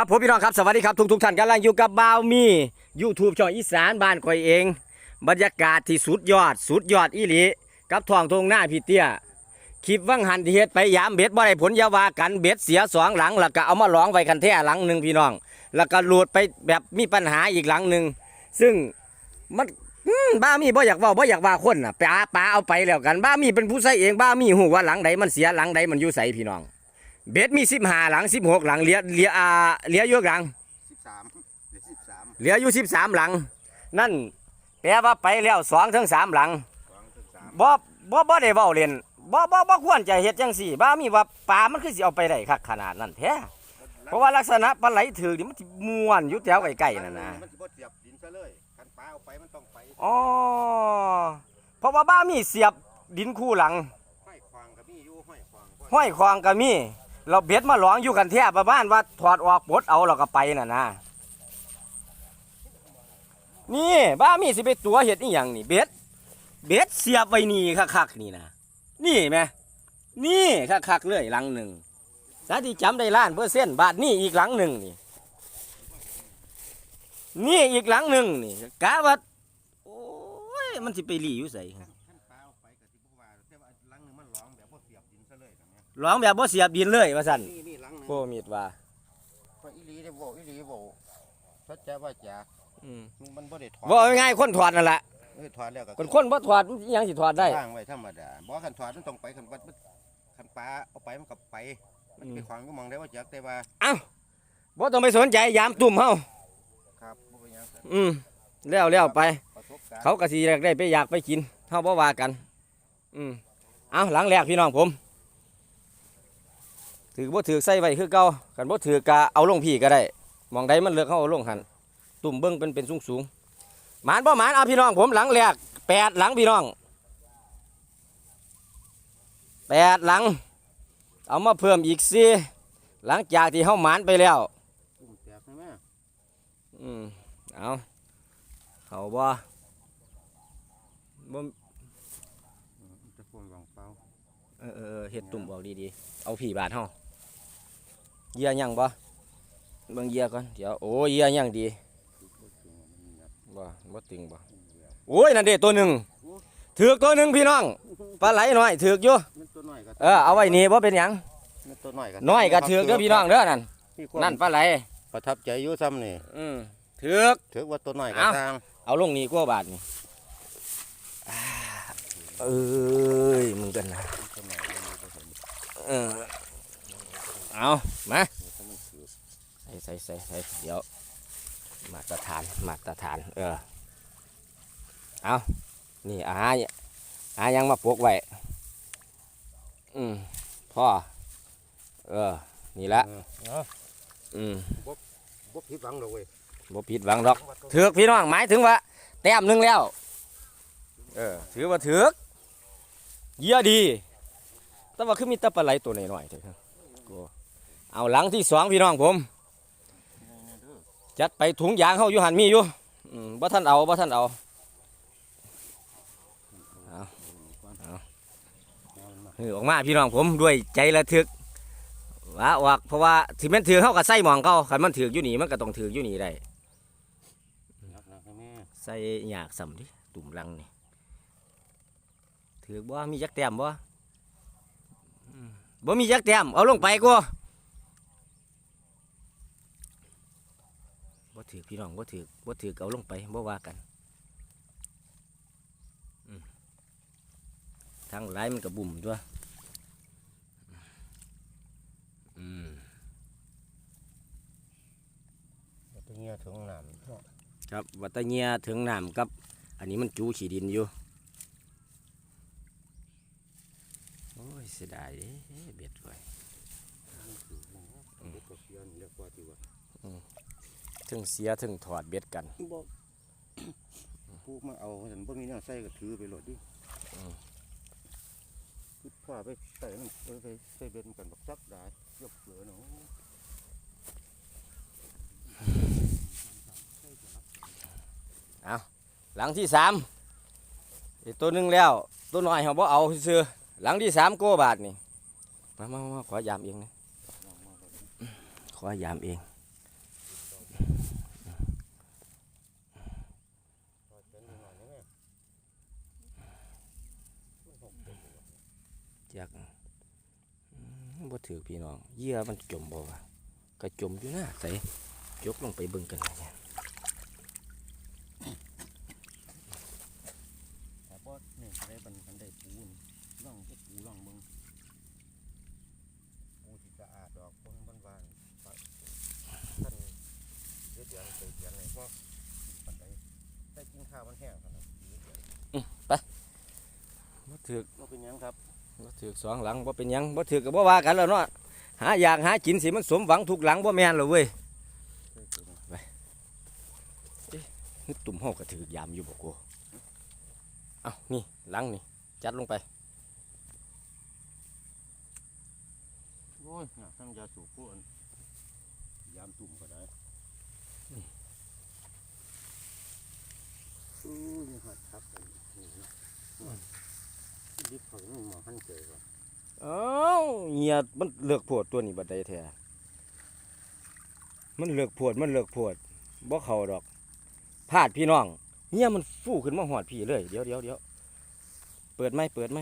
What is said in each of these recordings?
ครับผมพี่น้องครับสวัสดีครับทุกทุกท่านกำลังอยู่กับบ่าวมี YouTube ช่องอีสานบ้านคอยเอง บรรยากาศที่สุดยอด สุดยอดอีหลีกับทองทงหน้าพี่เตี้ยคลิปว่างหันที่เฮ็ดไปยามเบ็ดบ่ได้ผลยาวากันเบ็ดเสียสองหลังแล้วก็เอามาร้องไว้กันแท้หลังหนึ่งพี่น้อง แล้วก็หลุดไปแบบมีปัญหาอีกหลังหนึ่งซึ่งมันบ้ามีบ่อยากว่าบ่อยากว่าคนน่ะปลาปลาเอาไปแล้วกันบ้ามีเป็นผู้ใส่เองบ้ามีหูว่าหลังใดมันเสียหลังใดมันอยู่ใส่พี่น้อง เบ็ดมีสิบห้าหลังสิบหกหลังเหลือเหลืออ่าเหลืออยู่หลังสิบสามหรือสิบสามเหลืออยู่สิบสามหลัง นั่นแปลว่าไปแล้วสองถึงสามหลังสองสิบสามบ่บ่บ่ได้เว้าเล่นบ่บ่บ่ควรจะเฮ็ดจังซี่บ้ามีว่าปลามันคือสิเอาไปได้คักขนาดนั้นแท้เพราะว่าลักษณะปลาไหลถือนี่มันสิม่วนอยู่แถวใกล้ๆนั่นนะมันสิบ่เสียบดินซะเลยกันปลาเอาไปมันต้องไปอ๋อเพราะว่าบ้ามีเสียบดินคู่หลังห้อยควางก็มีอยู่ห้อยควางห้อยคองก็มี เราเบ็ดมาหลองอยู่กันแท้ประมาณว่าถอดออกปลดเอาแล้วก็ไปน่ะนะนี่บ้ามีสิไปตัวเฮ็ดอีหยังนี่เบ็ดเบ็ดเสียบไว้นี่คักๆนี่นะนี่ไหมนี่คักๆเลยหลังหนึ่งสาธิจำได้ล้านเปอร์เซ็นต์บาทนี่อีกหลังหนึ่งนี่ นี่อีกหลังหนึ่งนี่กะว่าโอ้ยมันสิไปหลีอยู่ใส่ รงเนี้ยร้องแบบบ่เสียบดินเลยว่าสั่นนี่นี่หลังหนึงโคมีดว่าก็อีหลีได้บ่อีหลีบ่สัจจะว่าจ๋าอืมมันบ่ได้ถอดว่าง่ายๆคนถอดนั่นแหละเออถอดแล้วก็คนคนบ่ถอดมันอิหยังสิถอดได้วางไว้ธรรมดาบ่คันถอดมันต้องไปคันวัดมันคันปลาเอาไปมันก็ไป มันไปขวางก็มองได้ว่าจักแต่ว่าเอ้าบ่ต้องไปสนใจยามตุ่มเฮาครับบ่เป็นหยังครับอืมแล้วแล้วไป ประสบการณ์ เขาก็สิอยากได้ไปอยากไปกินเฮาบ่ว่ากัน อืมเอาหลังแรกพี่น้องผม ถือบ่ถือใส่ไว้คือเก่ากันบ่ถือกะเอาลงพี่ก็ได้หมองใดมันเลือกเฮาเอาลงหันตุ่มเบิ่งเป็นเป็นสูงๆหมานบ่หมานเอาพี่น้องผมหลังแรกแปดหลังพี่น้องแปดหลัง เอามาเพิ่มอีกสี่หลังจากที่เฮาหมานไปแล้วตุ่มแตกใช่ไหมอืมเอาเขาบ่บ่จะพ่วงวางเปล่าเออเออเออเฮ็ดตุ่มเอาดีๆ เอาผีบาทเฮา เหยียยังบ่เบิ่งเหยียก่อนเดี๋ยวโอ้เหยียยังดีบ่บ่ตึงบ่โอ้ยนั่นเด้ตัวหนึ่งถือกตัวหนึ่งพี่น้องปลาไหลน้อยถือกอยู่มันตัวน้อยก็เออเอาไว้นี่บ่เป็นหยังมันตัวน้อยก็น้อยก็ถือกเด้อพี่น้องเด้อนั่นมีความนั่นปลาไหลประทับใจอยู่ซ้ำนี่อืมถือกถือว่าตัวน้อยก็เอ้าทางเอาลงนี่กว่าบาทนี่อ่าเอ้ยมึงกันนะตัวน้อยมันมีผสมเออ เอามาใส่ใส่ใส่ใส่เดี๋ยวมาตรฐานมาตรฐาน เออ เอานี่อาหารอาหารยังมาปลูกไว้ อืมพ่อ เออ นี่ละเอออืมบ่ผิดหวังเลยเว้ยบ่ผิดหวังดอกถือกพี่น้องหมายถึงว่า แต้มหนึงแล้ว เออ ถือว่าถือกเยี่ยดี แต่ว่าคือมีแตะปลาไหลตัวน้อยๆเถอะครับกู เอาหลังที่สองพี่น้องผม จัดไปถุงยางเฮาอยู่หันมีอยู่บ่ท่านเอาบ่ท่านเอาเออาฮือออกมาพี่น้องผมด้วยใจระทึกว่าออกเพราะว่าถึงม้นถือเฮาก็ใส่หมองเขาคันมันถืออยู่นี่มันก็ต้องถืออยู่นี่ได้ใส่หยากสำดิตุ่มรังนี่ถือบ่มีจักแต้มบ่อืมบ่มีจักแต้มเอาลงไปกู บ่ถือพี่น้องบ่ถือบ่ถือเอาลงไปบ่ว่ากันอืมทางหลายมันก็บุ่มตัวอืมตัวเงี้ยถึงน้ำครับวัตเงียถึงน้ำกับ อันนี้มันจูขี้ดินอยู่โอ้ยเสียดายเด้เบ็ดไว้เด็กก็เสียนเรียกว่าที่ว่า ถึงเสียถึงถอดเบ็ดกันบ่ผู้มาเอาฉันบ่มีแนวใส่ก็ถือไปโหลดดิอืมคือพ่อไปใส่มันเออไปใส่เบ็ดมันกันบักซักได้ยกเสือเนาะหลังที่สามอีกตัวหนึ่งแล้ว ตัวน้อยเขาบ่เอาซื้อๆหลังที่สามโกบาทนี่ มามามาขอยามเองนะขอยามเอง ถอเป็นหน่อยนี่แม่จักบ่ถือพี่น้อง เยื่อมันจมบ่วะก็จมอยู่นะใส่ยกลงไปเบิ่งกันเนี่ย แต่พอเนี่ยได้บันกันได้ปูนล่องก็ปูล่องเบิ่งปูที่สะอาดดอกคนบ้านบ้านๆท่านเดือดเดือนเดือดเดือนเลยเพราะปันใดได้กินข้าวมันแห้งขนาดนี้เดือน บ่ถือ ว่าเป็นหยัง ครับบ่ถือสองหลังบ่เป็นหยังบ่ถือก็บ่ว่ากันแล้วเนาะหาอยากหากินสิมันสมหวังทุกหลังบ่แม่นหรอกเว้ยเคยกินนึกตุ่มเฮาก็ถือยามอยู่บ่กูเอ้านี่หลังนี่จัดลงไปโอ้ยหนักทั้งยาสูบพวกอันยามตุ่มก็ได้อู้ยหัดครับอันนี่นะ ดิบเขาไม่มองหันเจอก่อนเอ้าเงียมันเลือกโพดตัวนี้บัดใดแท้มันเลือกโพดมันเลือกโพดบ่เข้าดอกพลาดพี่น้องเงียมันฟูขึ้นมาหอดพี่เลยเดี๋ยวเดี๋ยวเดี๋ยวเปิดไหมเปิดไหม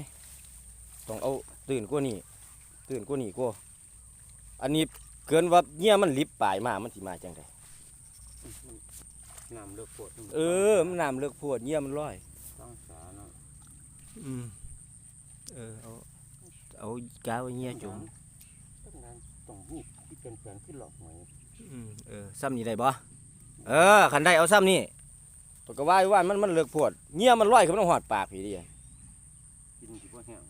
ต้องเอาตื่นกว่านี้ตื่นกว่านี้กว่าอันนี้เกินว่าเงียมันลิบปลายมามันสิมาจังไดน้ำเลือกปวดเออมันน้ำเลือกโพดเงียมันลอยต้องสาเนาะอืม เออเอาเอากาวเงียจุ่มต้องงานต้องรูปที่เป็นแฟนที่หลอกหวยอืมเออซ้ำนี่ได้บ่เออคันได้เอาซ้ำนี่ตัวก็ว่าอยู่ว่ามันมันเลือกโพดเงียมันลอยขึ้นมาหอดปากพี่ดิกินที่ว่าแห้ง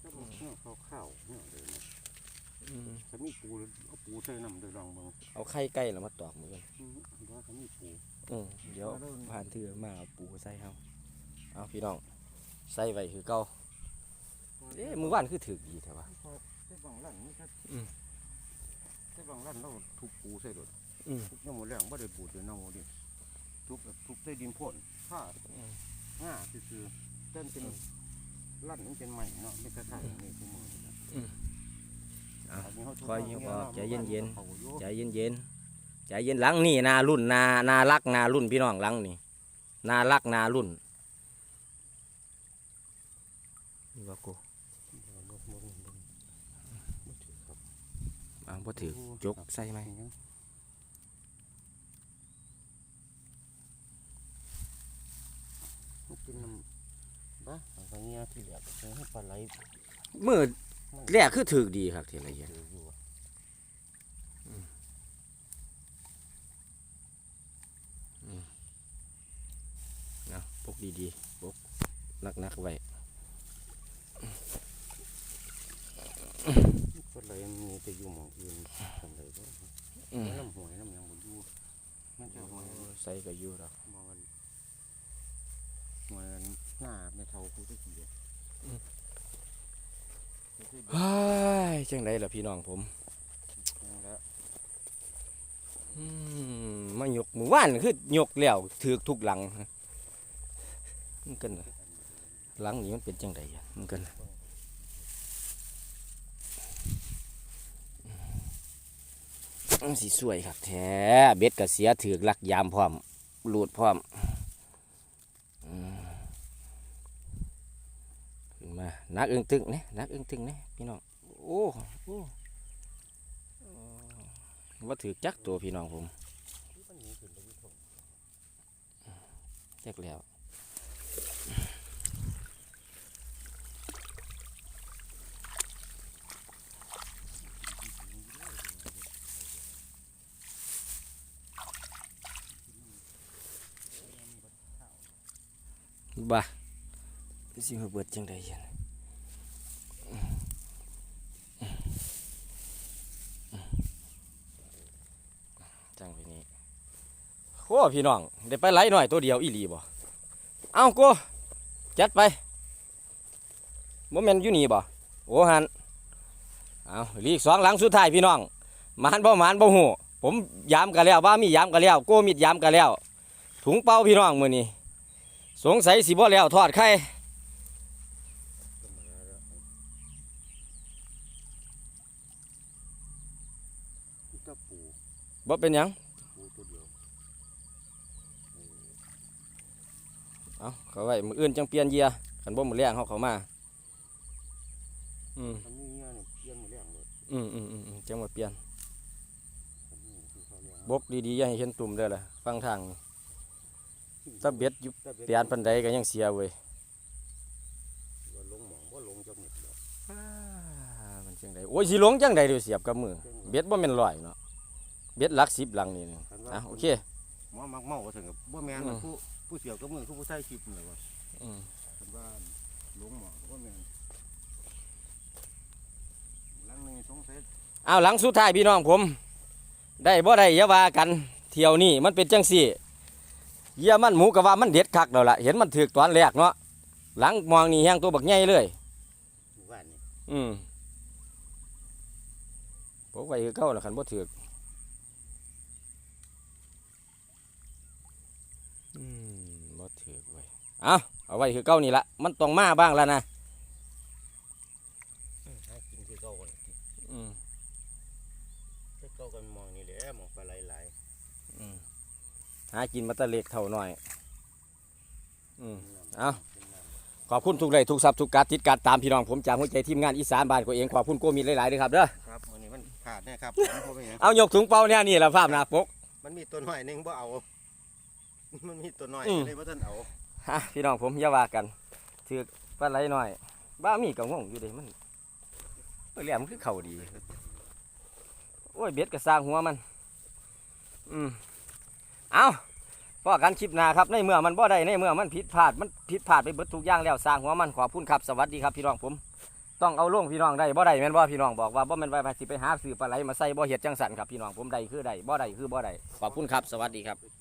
แล้วก็แห้งข้าวข้าวแห้งเลยนะถ้ามีปูเอาปูใส่น้ำเดือดรองเบิ่งเอาไข่ไก่แล้วมาตอกมือกันอืมว่าถ้ามีปูอืมเดี๋ยวผ่านเถือมาเอาปูใส่เฮาเอาพี่น้อง ใส่ไว้คือเก่าเอ๊ะมือว่านคือถือดีแท้วะใส่บางลั่นนี่ครับอืมใส่บางลั่นเราทุบปูใส่รถอืมทุบยังหมดแรงบ่ได้ปูเดี๋ยวเน่าดิทุบแบบทุบใส่ดินพ่นผ้าอืมง่าซื่อๆเต้นเป็นลั่นมันเป็นใหม่เนาะไม่กระทายนี่คือมือนะเอานนี้ขาทุบคอยมาอยู่บอกใจเย็นๆขาอยู่ใจเย็นเย็นๆใจเย็นหลังนี่นารุ่นนานารักนารุ่นพี่น้องหลังนี่นารักนารุ่น นี่ว่ากูบ่บ่บ่บ่บ่ถือครับเอาบ่ถือจกใส่ไหมมันเป็นน้ำบ้าอะไรเงี้ยที่เหลือก็ใช้ให้ปลาไหลมือแรกคือถือดีครับทีละเอียดถืออยู่อะเอาปกดีๆปกนักๆไว้ ปลาไหลมันมีแต่อยู่หมองอื่นปลาไหลก็อืมน้ำหวยน้ำหยังบนอยู่มันจะหวยใส่ก็อยู่ดอกมองกันหวยอันหน้าในเท่ากูตะกี้อะเฮ้ยจังไดล่ะพี่น้องผมนั่นแหละอืมมายกมือว่านคือยกแล้วถือทุกหลังมันกันน่ะหลังนี้มันเป็นจังไดอะมันกันน่ะมัน สิสวยครับแท้เบ็ดก็เสียถือลักยามพร้อมหลุดพร้อมมขึ้นมานักอึ้งตึงเนี่ยนักอึ้งตึงเนี่ยพี่น้องโอ้โอ้ว่าถือจักตัวพี่น้องผมมันหนีขึ้นไปอยู่ตรงจักแล้ว บ้าสิมาเบิดจังไดยันจังไปนี้โอ้พี่น้องได้ไปไหลหน่อยตัวเดียวอีหลีบ่เอากูจัดไปบ่แม่นอยู่นี่บ่โอ้หันเอาลีกสองหลังสุดท้ายพี่น้องหมานบ่หมานบ่ฮู้ผมยามกันแล้วว่ามียามกันแล้วโก้มิดยามกันแล้วถุงเป้าพี่น้องมื้อนี้ สงสัยสิบ่แล้วทอดไข่บ่เป็นยังเอาเขาไว้มืออื่นจังเปลี่ยนเยียคันบ่มือแรงเขาเขามา อืมอืมอืมอืมจังมาเปลี่ยน บกดีๆอย่าให้เห็นตุ่มเด้อล่ะฟังทาง ตะเบ็ดอยู่ตะเปลี่ยนปันใดก็ยังเสียเว้ยว่าลงหมองว่าลงจักเม็ดเดียวอ่ามันจังไดโอ้ยสิหลงจังไดเดี๋ยวเสียบกับมือเบ็ดบ่แม่นร้อยเนาะเบ็ดหลัก10หลังนี่นึงอะโอเคหมอมักเมาว่าถึงกับบ่แม่นอืมผู้ผู้เสียวกับมือคือผู้ใช้คลิปนี่แหละว่าอืมเพิ่นว่าลงหมองบ่แม่นหลังหนึงสงสัยเอาหลังสุดท้ายพี่น้องผม ได้บ่ได้อย่าว่ากันเที่ยวนี้มันเป็นจังซี่ เยี่ยมันหมูก็ว่ามันเด็ดคักแล้วล่ะเห็นมันถึกตอนแรกเนาะหลังมองนี่แฮงตัวบักใหญ่เลยหมู่บ้านนี่อืมพกไว้คือเก่าละคันบ่ถือกอืมบ่ถือกไว้เอาเอาไว้คือเก่านี่ละมันต้องมาบ้างแล้วนะ หากินคือเก่ากัน อืม คือเก่ากันมองนี่แหละมองปลาไหลาย อืม หากินมาแตะเล็กเท่าน้อย อืมๆเอ้าขอบคุณทุกไลค์ทุกซับทุกการติดการตามพี่น้องผมจากหัวใจทีมงานอีสานบ้านก็เองขอบคุณโกมิดหลายๆด้วยครับเด้อครับวันนี้มันขาดแน่ครับผมบ่เป็นหยังเอายกถุงเป้าเนี่ยนี่ละภาพหน้าปก มันมีตัวน้อยหนึงบ่เอา มันมีตัวน้อยอืม เลยบ่ทันเอาฮะพี่น้องผมอย่าว่ากันถือปลาไหลหน่อย บ้ามีก็งงอยู่เด้มันเออแหลมนคือเข่าดี โอ้ยเบ็ดก็สร้างหัวมัน อืม เอาพอกันคลิปหน้าครับในเมื่อมันบ่ได้ในเมื่อมันผิดพลาดมันผิดพลาดไปเบิดทุกอย่างแล้วสร้างหัวมันขอบคุณครับสวัสดีครับพี่น้องผม ต้องเอาล่งพี่น้องได้บ่ได้แม่นบ่พี่น้องบอกว่าบ่แม่นว่าสิไปหาซื้อปลาไหลมาใส่บ่เห็ดจังสันครับพี่น้องผมได้คือได้บ่ได้คือบ่ได้ขอบคุณครับสวัสดีครับ